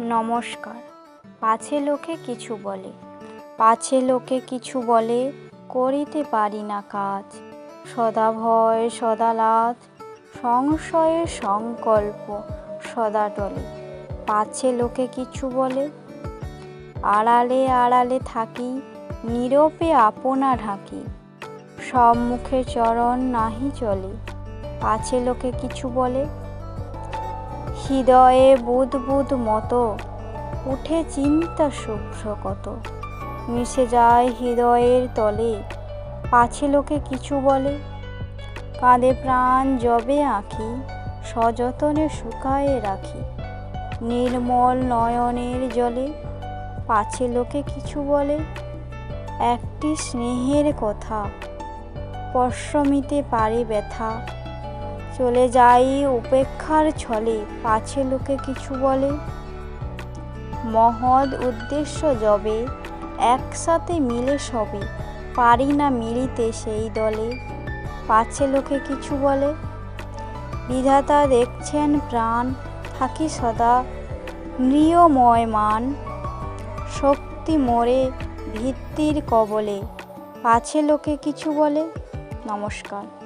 নমস্কার। পাছে লোকে কিছু বলে। পাছে লোকে কিছু বলে, করিতে পারি না কাজ। সদা ভয়, সদা লাজ, সংশয়ে সংকল্প সদা টলে। পাছে লোকে কিছু বলে, আড়ালে আড়ালে থাকি, নীরবে আপনা ঢাকি। সব মুখে চরণ নাহি চলে। পাছে লোকে কিছু বলে হৃদয়ে বুধ মতো, উঠে চিন্তা শুভ্র কত। মিশে যায় হৃদয়ের তলে, পাছে লোকে কিছু বলে। কাঁদে প্রাণ জবে আঁকি সযতনে শুকায়ে রাখি। নির্মল নয়নের জলে, পাছে লোকে কিছু বলে। একটি স্নেহের কথা পশ্রমিতে পারে ব্যথা। চলে যাই উপেক্ষার ছলে। পাছে লোকে কিছু বলে, মহৎ উদ্দেশ্য যবে একসাথে মিলে সবে। পারি না মিলিতে সেই দলে, পাছে লোকে কিছু বলে। বিধাতা দেখছেন প্রাণ, থাকি সদা মৃয়ময় মান শক্তি মোরে ভিত্তির কবলে, পাছে লোকে কিছু বলে। নমস্কার।